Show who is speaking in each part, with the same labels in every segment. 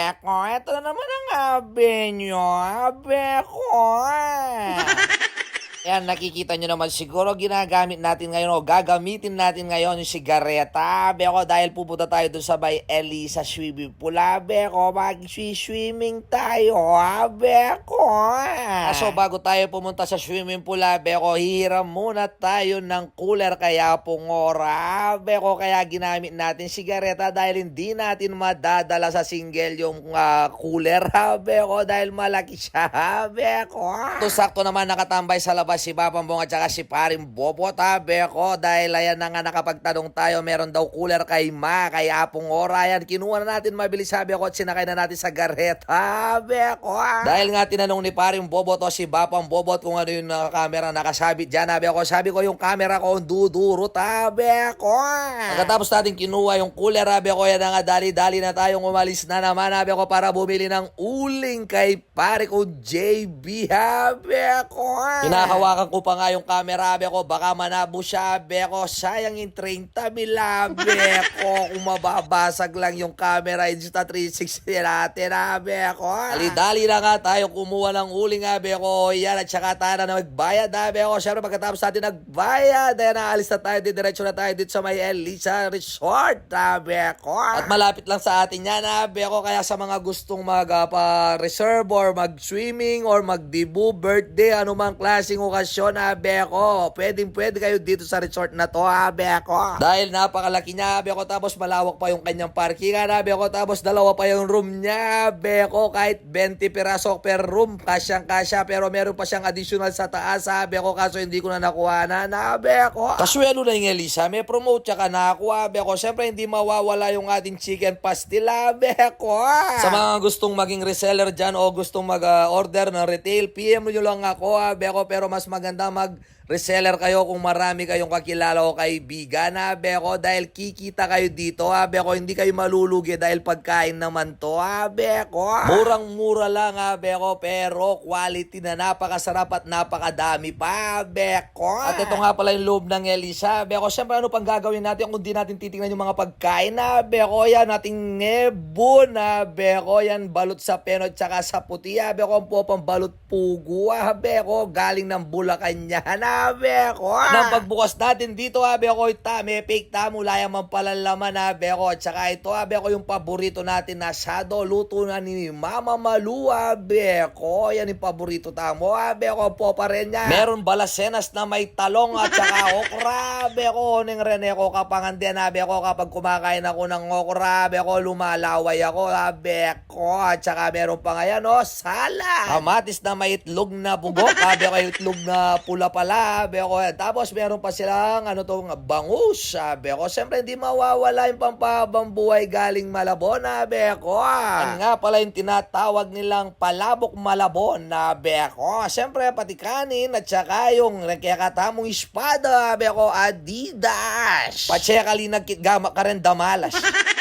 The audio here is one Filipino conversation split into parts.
Speaker 1: abe ko. Ito na naman ang abe nyo. Abe ko. Yan, nakikita nyo naman siguro ginagamit natin ngayon o gagamitin natin ngayon yung sigareta. Abe ko, dahil pupunta tayo dun sa bay Elisa Swimming Pool. Abe ko, mag-swimming tayo. Abe ko. So, bago tayo pumunta sa swimming pool, abe ko, hihiram muna tayo ng cooler kaya pungora. Abe ko, kaya ginamit natin sigareta dahil hindi natin madadala sa single yung ah, cooler. Abe ko, dahil malaki siya. Abe ko. To sakto naman nakatambay sa labas si Papambong at saka si Paring Bobo. Abe ko, dahil ayan na nga nakapagtanong tayo, meron daw cooler kay Ma, kay Apong Ora. Yan, kinuha na natin mabilis, sabi ko, at sinakay na natin sa gareta. Ko. Dahil nga tinanong ni Paring Bobo to si Bapang Bobot kung ano yung uh, camera nakasabit dyan. Sabi ako, sabi ko yung camera ko duduro, tabi ko. Pagkatapos natin kinuha yung cooler, sabi ko, yan na nga, dali-dali na tayong umalis na naman. Sabi ko, para bumili ng uling kay pare ko JB. Sabi ko. Hinahawakan ko pa nga yung camera, sabi ko, baka manabo siya. Sabi ko, sayang yung 30 mil, sabi ko, kung mababasag lang yung camera, Insta 360 natin, sabi ko. Dali-dali na nga tayo kumuha ng uling, sabi ko, yan, at saka tayo na magbayad, sabi ko, syempre pagkatapos natin nagbayad, ayan, naalis na tayo, diretso na tayo dito sa may Elisa Resort, sabi ko. At malapit lang sa atin yan, sabi ko, kaya sa mga gustong mag-reserve or mag-swimming or mag-debut, birthday, anumang klaseng okasyon, sabi ko, pwedeng pwede kayo dito sa resort na to, sabi ko. Dahil napakalaki niya, sabi ko, tapos malawak pa yung kanyang parking, sabi ko, tapos dalawa pa yung room niya, sabi ko, kahit 20 piraso per room, kasyang kasya, pero meron pa siyang additional sa taas, sabi ko, kaso hindi ko na nakuha na, sabi ko. Kasuelo na yung Elisa, may promote siya ka nakuha, sabi ko, syempre hindi mawawala yung ating chicken pastil, sabi ko. Sa mga gustong maging reseller dyan o gustong mag-order ng retail, PM nyo lang ako, sabi ko, pero mas maganda mag reseller kayo kung marami kayong kakilala o kaibigan, habe ko, dahil kikita kayo dito, habe ko, hindi kayo malulugi dahil pagkain naman to, habe ko. Murang-mura lang, habe ko, pero quality na napakasarap at napakadami pa, habe ko. At ito nga pala yung loob ng Elisa, habe ko, syempre ano pang gagawin natin kung di natin titingnan yung mga pagkain, habe ko, yan, ating nebon, habe ko, yan, balot sa peno at saka sa puti, habe ko, ang po pang balot pugo, habe ko, galing ng Bulacan yan, habe ko. Nang pagbukas natin dito, habe ko, ita, may fake ta, mula yung mampalalaman, habe ko, at saka ito, habe ko, yung paborito natin na sado, luto na ni Mama Malu, habe ko, yan yung paborito tamo, habe ko, po pa rin yan. Meron balasenas na may talong at saka okra, habe ko, ning Rene ko kapangandian, habe ko, kapag kumakain ako ng okra, habe ko, lumalaway ako, habe ko, at saka meron pa nga yan, oh, salad. Kamatis na may itlog na bugok, habe ko, itlog na pula pala, habe ko, tapos meron pa silang, ano tong bangus, habe ko, siyempre hindi mawawala yung pampabang buhay galing Malabon, habe ko. Yan nga pala yung tinatawag nilang palabok Malabon, habe ko. Siyempre, pati kanin at saka yung nagkakatamong espada, habe ko, Adidas. Patsekali nagkigama ka rin damalas.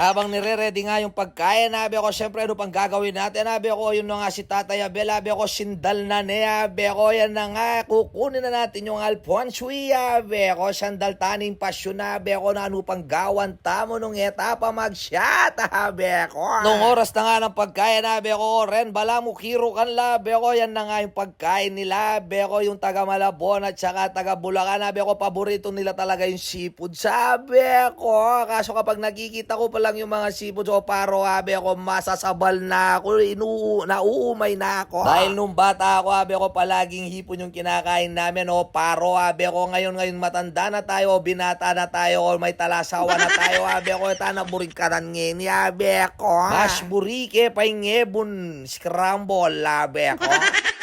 Speaker 1: Habang nire-ready nga yung pagkain, nabi ako, syempre, ano pang gagawin natin? Nabi ako, yun na nga si Tatay Abel, nabi ako, sindal na ni, nabi ako, yan na nga, kukunin na natin yung Alphonsui, nabi ako, sandal taning pasyon, nabi ako, na ano pang gawan tamo nung etapa mag-shot, nabi ako. Nung oras na nga ng pagkain, nabi ako, Ren, bala mo, kiro kan, nabi ako, yan na nga yung pagkain nila, nabi ako, yung taga Malabon at saka taga Bulacan, nabi ako, paborito nila talaga yung seafood, sabi ako, kaso kapag nakikita ko pa lang yung mga seafood o paro, abe ako, masasabal na ako, inu nauumay na ako. Dahil nung bata ako, abe ako, palaging hipon yung kinakain namin, o paro, abe ako, ngayon, ngayon matanda na tayo, o binata na tayo, o may talasawa na tayo, abe ako, tanaburin ka ng ngini, abe ako. Mas burike, paingebon, scramble, abe ako.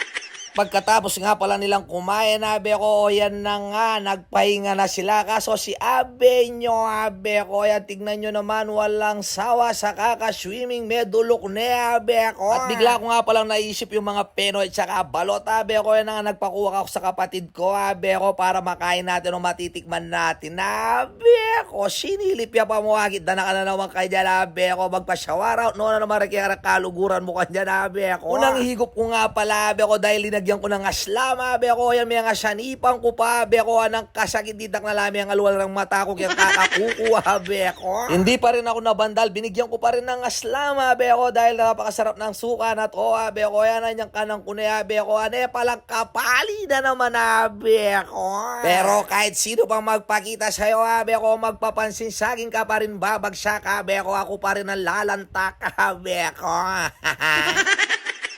Speaker 1: Pagkatapos nga pala nilang kumain, abe ko, o yan na nga, nagpahinga na sila. Kaso si abe nyo, abe ko, yan, tignan nyo naman, walang sawa sa kaka-swimming, may dulok na, abe ko. At bigla ko nga palang naisip yung mga peno at saka balot, abe ko, yan na nga, nagpakuha ako sa kapatid ko, abe ko, para makain natin o matitikman natin, abe ko, sinilip ya pa mo, agit na ka na naman kay dyan, abe ko, magpa-shower out, no na naman, kaya kaluguran mo kanya, abe ko. Unang higop ko nga pala, abe ko, dahil linagyan linagyan ko ng aslama, be ko, yan may nga sanipan ko pa, be ko, anang kasakit ditak na lami ang alwal ng mata ko, kaya kakakukuha, be ko. Hindi pa rin ako nabandal, binigyan ko pa rin ng aslama, be ko, dahil napakasarap ng suka na to, ah, be ko, yan ang yung kanang kunaya, be ko, ane palang kapali na naman, ah, be ko. Pero kahit sino pang magpakita sa'yo, ah, be ko, magpapansin sa akin ka pa rin babagsak, ah, be ko, ako pa rin ang lalantak, ah, be ko.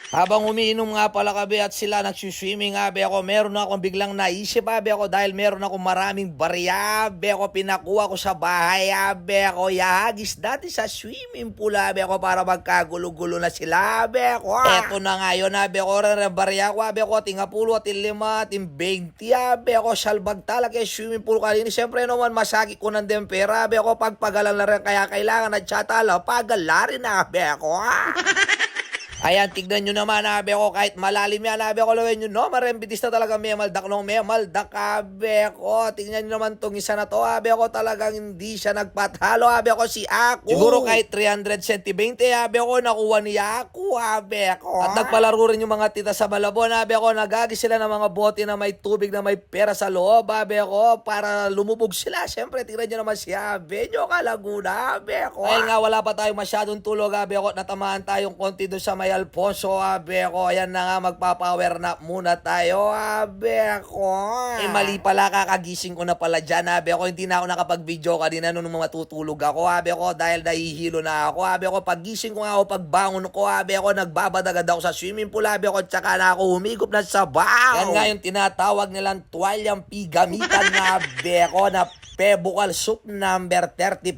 Speaker 1: Habang umiinom nga pala kabe at sila nagsuswimming nga be ako, meron na akong biglang naisip ha be ako dahil meron ako maraming barya be ako pinakuha ko sa bahay ha be ako yahagis dati sa swimming pool ha be ako para magkagulo-gulo na sila be ako. Eto na nga yun ha be ako rin rin barya ko ha be ako tinga pulo at lima at 20 ha be ako salbag talaga yung swimming pool kanini. Siyempre naman masaki ko ng dempera be ako pagpagalan na rin kaya kailangan na chatala pagala rin ha be ako. Ayan, tignan nyo naman, abe ko, kahit malalim yan, abe ko, lawin nyo, no, marembitis na talaga may maldak, no, may maldak, abe ko, tignan nyo naman tong isa na to, abe ko, talagang hindi siya nagpatalo, abe ko, si Ako. Siguro kahit 300 centi 20, abe ko, nakuha ni Ako, abe ko. At nagpalaro rin yung mga tita sa Malabon, abe ko, nagagi sila ng mga bote na may tubig na may pera sa loob, abe ko, para lumubog sila. Siyempre, tignan nyo naman si abe nyo, kalaguna, abe ko. Dahil nga, wala pa tayong masyadong tulog, abe ko, natamaan tayong konti doon sa may Alfonso, abe ko. Ayan na nga, magpapower nap muna tayo, abe ko. Eh, mali pala, kakagising ko na pala dyan, abe ko. Hindi na ako nakapag-video kanina nung matutulog ako, abe ko, dahil nahihilo na ako, abe ko. Pagising ko nga ako, pagbangon ko, abe ko, nagbabadagad ako sa swimming pool, abe ko, tsaka na ako humigop na sa baw. Yan nga yung tinatawag nilang tuwalyang pigamitan na, abe ko, na Pebukal Soup number 34,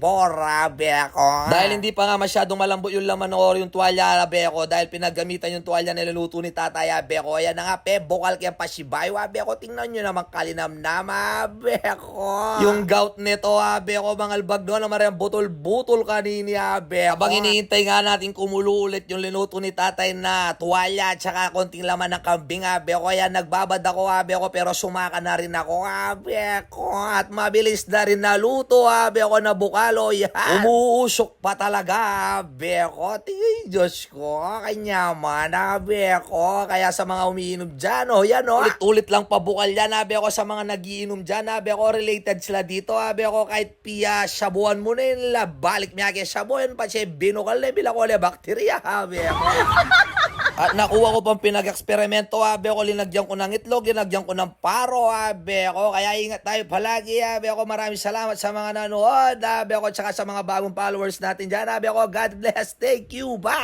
Speaker 1: abe ko. Dahil hindi pa nga masyadong malambot yung laman or yung tuwalya, abe ko, dahil pinagamitan yung tuwalya niluluto ni tatay, abe ko. Ayan na nga, Pebukal kaya pasibayo, abe ko. Tingnan nyo naman kalinamnam, abe ko. Yung gout nito, abe ko, mga albag doon, na marang butol-butol kanini, abe ko. Habang iniintay nga natin kumulo ulit yung linuto ni tatay na tuwalya, tsaka konting laman ng kambing, abe ko. Ayan, nagbabad ako, abe ko, pero sumaka na rin ako, abe ko. At mabilis na rin naluto, abe ko, na bukalo, yan. Umuusok pa talaga, abe ko. Tingay, Diyos ko, kanyaman, abe ko. Kaya sa mga umiinom dyan, oh, yan, oh. Ulit-ulit lang pabukal yan, abe ko, sa mga nagiinom dyan, abe ko, related sila dito, abe ko, kahit piya, sabuan mo na yun, balik niya kaya sabuan pa siya, binukal na, bilako na, bakterya, abe ko. At nakuha ko pang pinag-eksperimento, abe ko, linagyan ko ng itlog, linagyan ko ng paro, abe ko. Kaya ingat tayo palagi, abe ko. Maraming salamat sa mga nanood, abe ko, tsaka sa mga bagong followers natin dyan, abe ko. God bless. Thank you. Bye.